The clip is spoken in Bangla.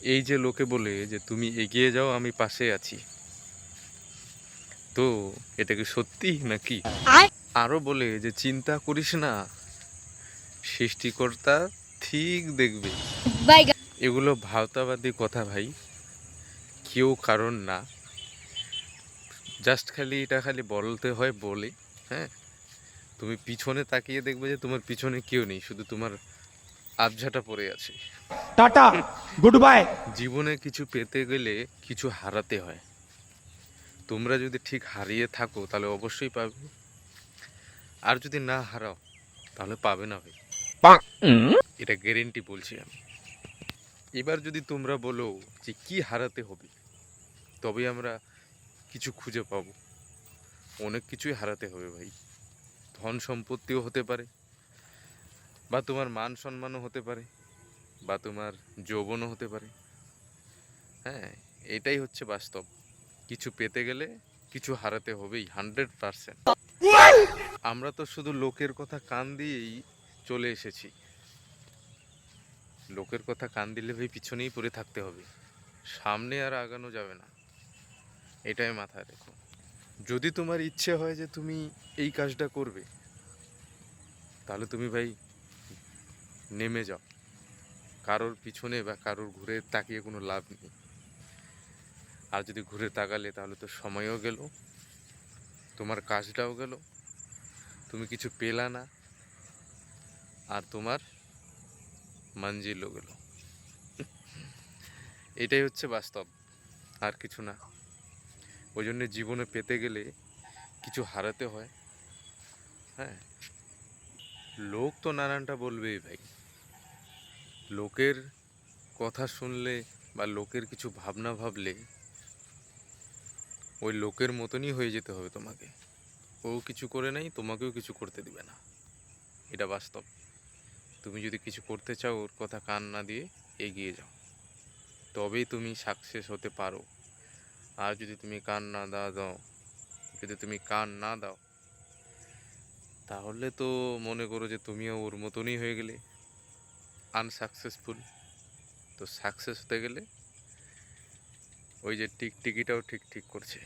এই যে লোকে বলে যে তুমি এগিয়ে যাও আমি পাশে আছি। তো এটা কি সত্যি নাকি? আরও বলে যে চিন্তা করিস না সৃষ্টিকর্তা ঠিক দেখবে। এগুলো ভাওতাবাদী কথা ভাই কেউ কারণ না। জাস্ট খালি এটা খালি বলতে হয় বলে হ্যাঁ? তুমি পিছনে তাকিয়ে দেখবে যে তোমার পিছনে কেউ নেই শুধু তোমার আবঝাটা পড়ে আছে। टाटा গুড বাই জীবনে কিছু পেতে গেলে কিছু হারাতে হয়। তোমরা যদি ঠিক হারিয়ে থাকো তাহলে অবশ্যই পাবে। আর যদি না হারাও তাহলে পাবে না ভাই। এটা গ্যারেন্টি বলছি আমি। এবার যদি তোমরা বলো যে কি হারাতে হবে তবে আমরা কিছু খুঁজে পাব। অনেক কিছুই হারাতে হবে ভাই। ধন সম্পত্তিও হতে পারে বা তোমার মান সম্মানও হতে পারে। বা তোমার যৌবনও হতে পারে। হ্যাঁ এটাই হচ্ছে বাস্তব। কিছু পেতে গেলে কিছু হারাতে হবেই, হান্ড্রেড পারসেন্ট। আমরা তো শুধু লোকের কথা কান দিয়েই চলে এসেছি। লোকের কথা কান দিলে ভাই পিছনেই পড়ে থাকতে হবে। সামনে আর আগানো যাবে না। এটাই মাথায় রেখো। যদি তোমার ইচ্ছে হয় যে তুমি এই কাজটা করবে, তাহলে তুমি ভাই নেমে যাও। কারোর পিছনে বা কারোর ঘুরে তাকিয়ে কোনো লাভ নেই। আর যদি ঘুরে তাকালে তাহলে তো সময়ও গেল, তোমার কাজটাও গেল, তুমি কিছু পেলা না, আর তোমার মঞ্জিলও গেল। এটাই হচ্ছে বাস্তব, আর কিছু না। ওই জন্য জীবনে পেতে গেলে কিছু হারাতে হয়। হ্যাঁ লোক তো নানানটা বলবেই ভাই। লোকের কথা শুনলে বা লোকের কিছু ভাবনা ভাবলে ওই লোকের মতনই হয়ে যেতে হবে তোমাকে। ও কিছু করে নাই, তোমাকেও কিছু করতে দিবে না। এটা বাস্তব। তুমি যদি কিছু করতে চাও, ওর কথা কান না দিয়ে এগিয়ে যাও। তবেই তুমি সাকসেস হতে পারো। আর যদি তুমি কান না দা, দাও, যদি তুমি কান না দাও, তাহলে তো মনে করো যে তুমিও ওর মতনই হয়ে গেলে। আনসাকসেসফুল তো সাকসেস হতে গেলে ওই যে টিক টিকিটাও ঠিক ঠিক করছে